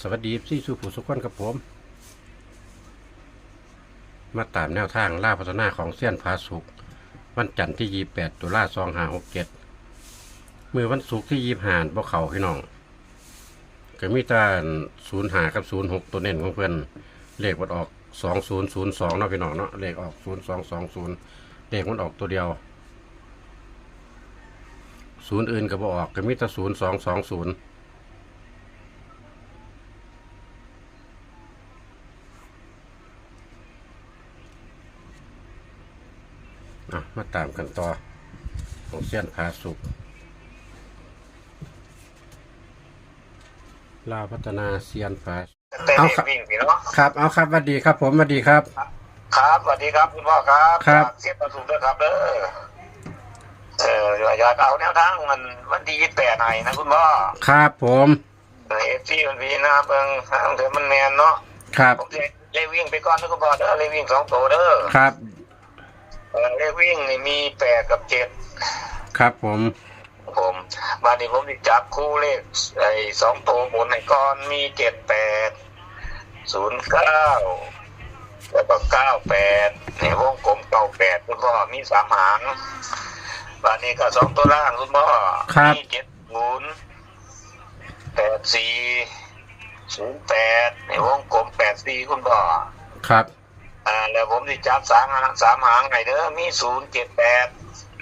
สวัสดีซี่สุผู้สุขคนกับผม มาตามแนวทางล่าพัฒนาของเสี้ยนพาสุกวันจันทร์ที่ 28 ตุลาคม2567มือวันศุกร์ที่ 25บ่เขาพี่น้องก็มีแตาศูนย์หากับศูนย์หกตัวเน้นของเพื่อนเลขมันออกสองศูนย์ศูนย์สองเนาะพี่น้องเนาะเลขออกศูนย์สองสองศูนย์เลขมันออกตัวเดียวศูนย์อื่นก็บออกก็มีแต่ศูนย์สองสองศูนย์ อะ มาตามกันต่อ ของเส้ยนพาสุกลาวพัฒนาเซียนพาเต้นเอาครับ วิ่งพี่เนาะครับ เอาครับสวัสดีครับผมสวัสดีครับ ครับสวัสดีครับคุณพ่อครับครับ เสียบประสุด้วยครับเด้อเอออยากเอาแนวทางมันวันที่ยี่แปดไหนนะคุณพ่อครับผมเอฟซีมันพีหน้าเบิงทางเถือมันแมนเนาะครับผมจะเลขวิ่งไปก่อนนะคุณพ่อเด้อเลขวิ่งสองตัวเด้อครับ เออเลขวิ่งนี่มีแปดกับเจ็ดครับผมผมมาดิผมจะจับคู่เลขไอ้สองตัวบนในก้อนมีเจ็ดแปดศูนย์เก้าแล้วก็เก้าแปดในวงกลมเก้าแปดคุณพ่อมีสามหางบานนี้ก็สองตัวล่างคุณพ่อมีเจ็ดศูนย์แปดสี่ศูนย์แปดในวงกลมแปดสี่คุณพ่อครับ อ่าแล้วผมจะจับสามหางสามหางไงเด้อมีศูนย์เจ็ดแปด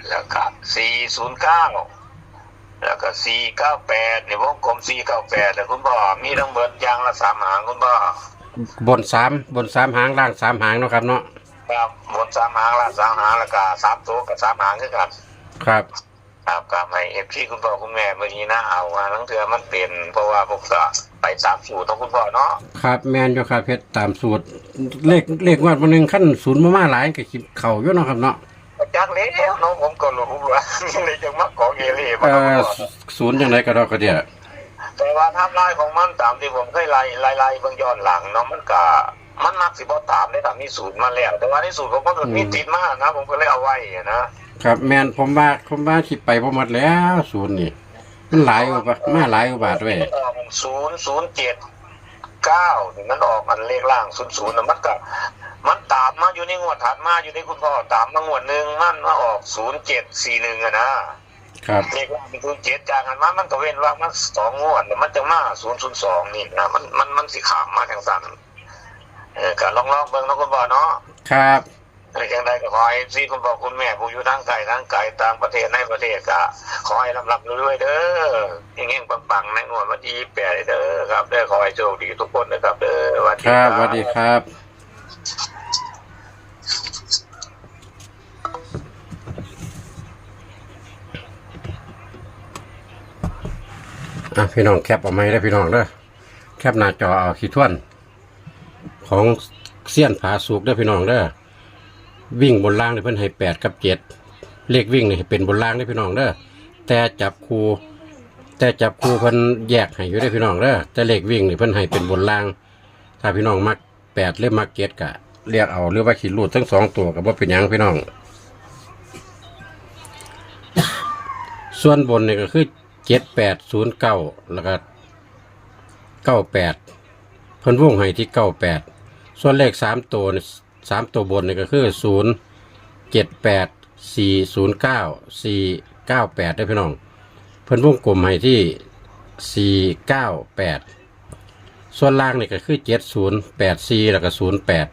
แล้วก็สี่ศูนย์เก้าแล้วก็สี่เก้าแปดในวงกลมสี่เก้าแปดแล้วคุณพ่อมีทั้งเบิดอยางละสามหางคุณพ่อบนสามบนสามหางล่างสามหางเนาะครับเนาะครับหมดสามหางละสามหางแล้วก็สามตัวกับสามหางคือกันครับครับครับให้เอฟซีคุณพ่อคุณแม่เมื่อนี้นะเอามาทั้งเถือมันเปลี่ยนเพราะว่าผมก็ ไปตามสูตรของคุณพ่อเนาะครับแมนอยู่ครับเพชรตามสูตร เลขเลขงวดวันหนึ่งขั้นศูนย์มามาหลายกับเข่าอยู่เนาะครับเนาะจักเล้วน้องผมก็รู้ว่าในจังหวัดของเอเล่เอ่อศูนย์ยังไงก็ดอกกระเดียแต่ว่าไทำลายของมันตามที่ผมเคยไล่ไล่ไล่เบื้องย้อนหลังเนาะมันก็มันมักสิบ่ตามได้ตามมีสูตรมาแล้ว แต่ว่าในสูตรผมมันก็มีติดมานะ ผมก็เลยเอาไว้นะครับแมนผมว่าผมว่าคิดไปพอหมดแล้วศูนย์นี่ มันหลายกว่ามาหลายกว่าบาทเว้ยออกศูนย์ศูนย์เจ็ดเก้านี่มันออกอันเลขล่างศูนย์ศูนย์นะมันก็มันตามมาอยู่ในงวดถัดมาอยู่ในคุณพ่อตามมางวดหนึ่งมันมาออกศูนย์เจ็ดสี่หนึ่งอะนะครับเลขล่างเป็นศูนย์เจ็ดจากกันมามันก็เว้นว่างมันสองงวดเนี่ยมันจะมาศูนย์ศูนย์สองนี่นะมันมันมันสิขามมาทางสันเออก็ลองลองเบิ่งเนาะคุณพ่อเนาะครับ เออจังใดก็ขอให้ซีคุณพ่อคุณแม่ผู้อยู่ทางไกลทางไกลต่างประเทศในประเทศก็ขอให้ลำลับรวยๆเด้อเงี้ยงๆปังๆในงวดวันที่แปดเด้อครับเด้อขอให้โชคดีทุกคนนะครับเด้อสวัสดีครับสวัสดีครับ อะพี่น้องแคปเอาไหมได้อพี่น้องเด้อแคปหน้าจอเอาขีดท่วน ของเสี้ยนผาสุกได้อพี่น้องเด้อ วิ่งบนล่างเนี่ยเพิ่นให้แปดกับเจ็ดเลขวิ่งเนี่ยให้เป็นบนล่างได้พี่น้องเด้อแต่จับคูแต่จับคูเพิ่นแยกให้อยู่ได้พี่น้องเด้อแต่เลขวิ่งเนี่ยเพิ่นให้เป็นบนล่าง ถ้าพี่น้องมักแปดหรือมักเจ็ดกะเรียกเอาหรือว่าขีดรูดทั้งสองตัวกับว่าเป็นยังพี่น้อง ส่วนบนเนี่ยก็คือเจ็ดแปดศูนย์เก้าแล้วก็เก้าแปดเพิ่นวงให้ที่เก้าแปดส่วนเลขสามตัวนี่ สามตัวบนเนี่ยก็คือศูนย์เจ็ดแปดสี่ศูนย์เก้าสี่เก้าแปดได้พี่น้อง เพิ่นวงกลมให้ที่สี่เก้าแปดส่วนล่างนี่ก็คือเจ็ดศูนย์แปดสี่แล้วก็ศูนย์แปด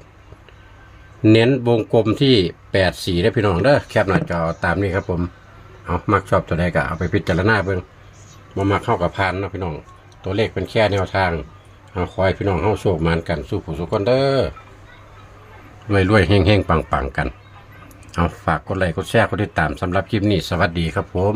เน้นวงกลมที่แปดสี่ได้พี่น้องเด้อแคปหน้าจอตามนี้ครับผมเอามักชอบตัวใดก็เอาไปพิจารณาเบิ่งมามาเข้ากับพานเนาะพี่น้อง ตัวเลขเป็นแค่แนวทางเอาคอยพี่น้องเข้าโชคมานกันสู้ผู้สู้คนเด้อ รวยรวยเฮงเฮงปังปังกัน เอาฝากกดไลค์กดแชร์กดติดตามสำหรับคลิปนี้ สวัสดีครับผม